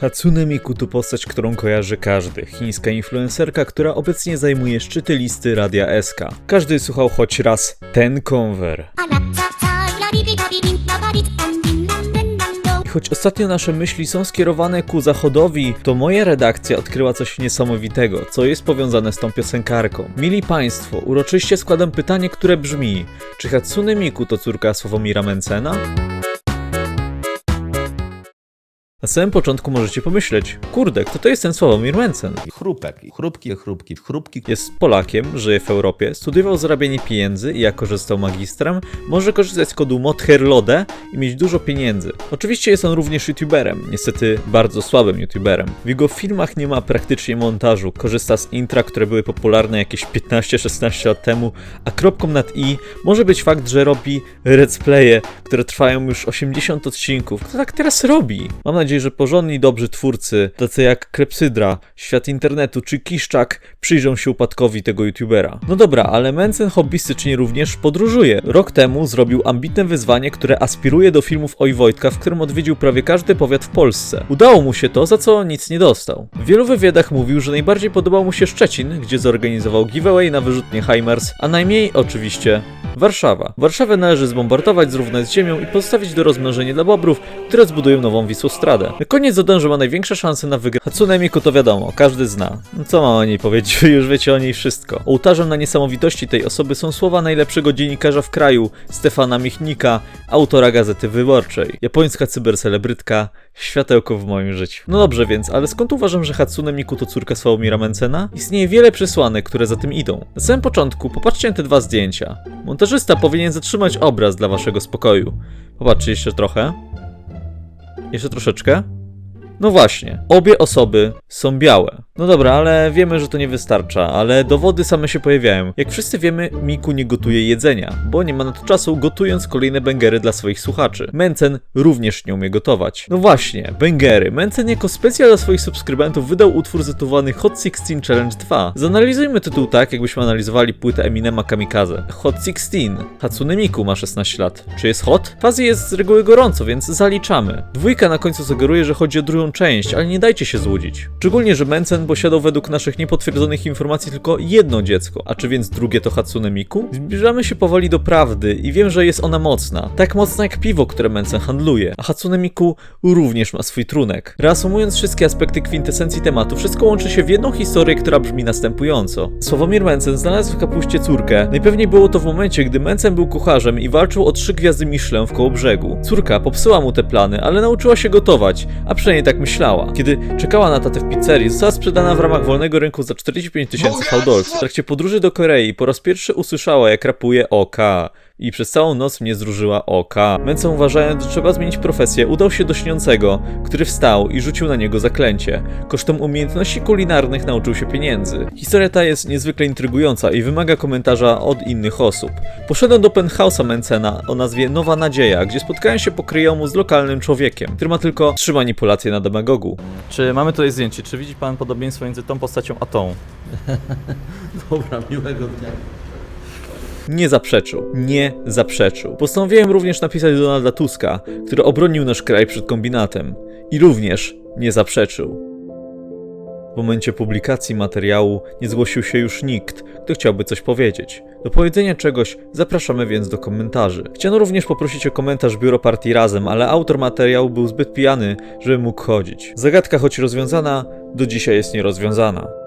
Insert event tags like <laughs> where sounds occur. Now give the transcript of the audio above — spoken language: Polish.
Hatsune Miku to postać, którą kojarzy każdy. Chińska influencerka, która obecnie zajmuje szczyty listy Radia SK. Każdy słuchał choć raz ten konwer. Choć ostatnio nasze myśli są skierowane ku zachodowi, to moja redakcja odkryła coś niesamowitego, co jest powiązane z tą piosenkarką. Mili Państwo, uroczyście składam pytanie, które brzmi: czy Hatsune Miku to córka Sławomira Mencena? Na samym początku możecie pomyśleć, kurde, kto to jest ten Sławomir Mencen? Chrupek, chrupki, chrupki, chrupki. Jest Polakiem, żyje w Europie, studiował zarabianie pieniędzy i jako, że został magistrem, może korzystać z kodu MOTHERLODE i mieć dużo pieniędzy. Oczywiście jest on również youtuberem, niestety bardzo słabym youtuberem. W jego filmach nie ma praktycznie montażu, korzysta z intra, które były popularne jakieś 15-16 lat temu, a kropką nad i może być fakt, że robi let's playe, które trwają już 80 odcinków. Kto tak teraz robi? Mam nadzieję, że porządni, dobrzy twórcy, tacy jak Klepsydra, Świat Internetu czy Kiszczak, przyjrzą się upadkowi tego youtubera. No dobra, ale Mencen hobbystycznie również podróżuje. Rok temu zrobił ambitne wyzwanie, które aspiruje do filmów Oj Wojtka, w którym odwiedził prawie każdy powiat w Polsce. Udało mu się to, za co nic nie dostał. W wielu wywiadach mówił, że najbardziej podobał mu się Szczecin, gdzie zorganizował giveaway na wyrzutnie Heimers, a najmniej oczywiście Warszawa. Warszawę należy zbombardować, zrównać z ziemią i postawić do rozmnożenia dla bobrów, które zbudują nową Wisłostradę. Na koniec dodam, że ma największe szanse na wygranie. Hatsune Miku to wiadomo, każdy zna. No co mam o niej powiedzieć, wy <laughs> już wiecie o niej wszystko. Ołtarzem na niesamowitości tej osoby są słowa najlepszego dziennikarza w kraju, Stefana Michnika, autora Gazety Wyborczej. Japońska cybercelebrytka, światełko w moim życiu. No dobrze więc, ale skąd uważam, że Hatsune Miku to córka Sławomira Mencena? Istnieje wiele przesłanek, które za tym idą. Na samym początku popatrzcie na te dwa zdjęcia. Montażysta powinien zatrzymać obraz dla waszego spokoju. Popatrzcie jeszcze trochę. Jeszcze troszeczkę. No właśnie, obie osoby są białe. No dobra, ale wiemy, że to nie wystarcza, ale dowody same się pojawiają. Jak wszyscy wiemy, Miku nie gotuje jedzenia, bo nie ma na to czasu, gotując kolejne bęgery dla swoich słuchaczy. Mencen również nie umie gotować. No właśnie, bęgery. Mencen jako specjal dla swoich subskrybentów wydał utwór zatytułowany Hot 16 Challenge 2. Zanalizujmy tytuł tak, jakbyśmy analizowali płytę Eminema Kamikaze. Hot 16. Hatsune Miku ma 16 lat. Czy jest hot? Fazy jest z reguły gorąco, więc zaliczamy. Dwójka na końcu sugeruje, że chodzi o drugą część, ale nie dajcie się złudzić. Szczególnie, że Mencen posiadał według naszych niepotwierdzonych informacji tylko jedno dziecko, a czy więc drugie to Hatsune Miku? Zbliżamy się powoli do prawdy i wiem, że jest ona mocna. Tak mocna jak piwo, które Mencen handluje, a Hatsune Miku również ma swój trunek. Reasumując wszystkie aspekty kwintesencji tematu, wszystko łączy się w jedną historię, która brzmi następująco. Sławomir Mencen znalazł w kapuście córkę. Najpewniej było to w momencie, gdy Mencen był kucharzem i walczył o trzy gwiazdy Michelin w koło brzegu. Córka popsuła mu te plany, ale nauczyła się gotować, a przynajmniej tak myślała. Kiedy czekała na tatę w pizzerii, została sprzedana w ramach wolnego rynku za 45 tysięcy fałdolców. W trakcie podróży do Korei po raz pierwszy usłyszała, jak rapuje OK. I przez całą noc mnie zróżyła oka. Mencen uważając, że trzeba zmienić profesję, udał się do śniącego, który wstał i rzucił na niego zaklęcie. Kosztem umiejętności kulinarnych nauczył się pieniędzy. Historia ta jest niezwykle intrygująca i wymaga komentarza od innych osób. Poszedłem do penthouse'a Mencena o nazwie Nowa Nadzieja, gdzie spotkałem się po kryjomu z lokalnym człowiekiem, który ma tylko trzy manipulacje na demagogu. Czy mamy tutaj zdjęcie? Czy widzi pan podobieństwo między tą postacią a tą? <laughs> Dobra, miłego dnia. Nie zaprzeczył. Nie zaprzeczył. Postanowiłem również napisać do Donalda Tuska, który obronił nasz kraj przed kombinatem. I również nie zaprzeczył. W momencie publikacji materiału nie zgłosił się już nikt, kto chciałby coś powiedzieć. Do powiedzenia czegoś zapraszamy więc do komentarzy. Chciano również poprosić o komentarz biuro partii Razem, ale autor materiału był zbyt pijany, żeby mógł chodzić. Zagadka, choć rozwiązana, do dzisiaj jest nierozwiązana.